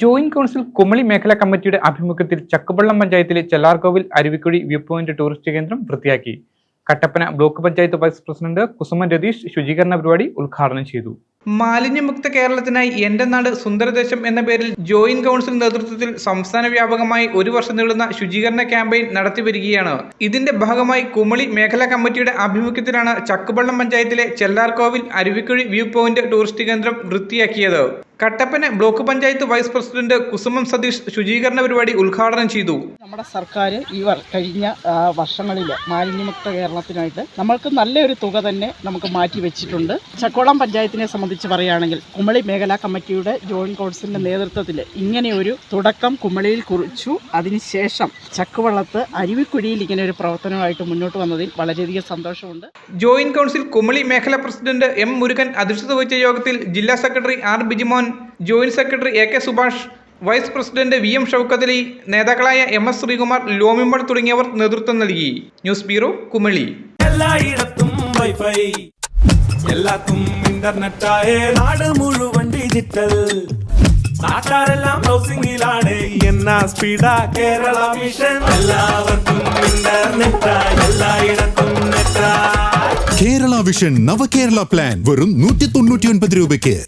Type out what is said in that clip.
Joint council Kumily മേഖലാ കമ്മിറ്റിയുടെ ആഭിമുഖ്യത്തിൽ ചക്കുപള്ളം പഞ്ചായത്തിലെ Chellarkovil Aruvikkuzhi view point tourist കേന്ദ്രം വൃത്തിയാക്കി. Kattappana block panchayat vice president Kusuman Ratheesh ശുചീകരണ പരിപാടി ഉദ്ഘാടനം ചെയ്തു. മാലിന്യമുക്ത കേരളത്തിനായി എന്റെ നാട് സുന്ദരദേശം എന്ന പേരിൽ ജോയിന്റ് കൗൺസിൽ നേതൃത്വത്തിൽ സംസ്ഥാന വ്യാപകമായി ഒരു വർഷം നീളുന്ന ശുചീകരണ ക്യാമ്പയിൻ നടത്തി വരികയാണ്. ഇതിന്റെ ഭാഗമായി കുമളി മേഖലാ കമ്മിറ്റിയുടെ ആഭിമുഖ്യത്തിലാണ് ചക്കുപള്ളം പഞ്ചായത്തിലെ Chellarkovil Aruvikkuzhi view point tourist കേന്ദ്രം വൃത്തിയാക്കിയത്. Kattappana block panchayat vice president Kusumam Satheesh ശുചീകരണ പരിപാടി ഉദ്ഘാടനം ചെയ്തു. നമ്മുടെ സർക്കാർ ഈ കഴിഞ്ഞ വർഷങ്ങളിൽ മാലിന്യമുക്ത കേരളത്തിനായിട്ട് നമ്മൾക്ക് നല്ലൊരു തുക തന്നെ നമുക്ക് മാറ്റി വെച്ചിട്ടുണ്ട്. ചക്കോളം പഞ്ചായത്തിനെ സംബന്ധിച്ച് പറയുകയാണെങ്കിൽ കുമളി മേഖലാ കമ്മിറ്റിയുടെ ജോയിന്റ് കൗൺസിലിന്റെ നേതൃത്വത്തിൽ ഇങ്ങനെ ഒരു തുടക്കം കുമളിയിൽ കുറിച്ചു. അതിനുശേഷം ചക്കുവള്ളത്ത് അരുവിക്കുഴിയിൽ ഇങ്ങനെ ഒരു പ്രവർത്തനമായിട്ട് മുന്നോട്ട് വന്നതിൽ വളരെയധികം സന്തോഷമുണ്ട്. ജോയിന്റ് കൗൺസിൽ കുമളി മേഖലാ പ്രസിഡന്റ് എം മുരുകൻ അധ്യക്ഷത വഹിച്ച യോഗത്തിൽ ജില്ലാ secretary R Bijimon joint secretary A K Subhash vice president V M Shoukathali നേതാക്കളായ എം എസ് ശ്രീകുമാർ ലോമിമ്പൾ തുടങ്ങിയവർ നേതൃത്വം നൽകി. News bureau Kumily. എല്ലായിടത്തും വൈഫൈ. എല്ലാത്തും ഇന്റർനെറ്റായേ നാട് മുഴുവൻ ഡിജിറ്റൽ. നാട്ടാരെല്ലാം എന്നാ സ്പീഡാ കേരള മിഷൻ. എല്ലാവർക്കും ഇന്റർനെറ്റാ. എല്ലായിടത്തും നെറ്റാ. കേരള വിഷൻ നവകേരള പ്ലാൻ വെറും നൂറ്റി തൊണ്ണൂറ്റി ഒൻപത് രൂപയ്ക്ക്.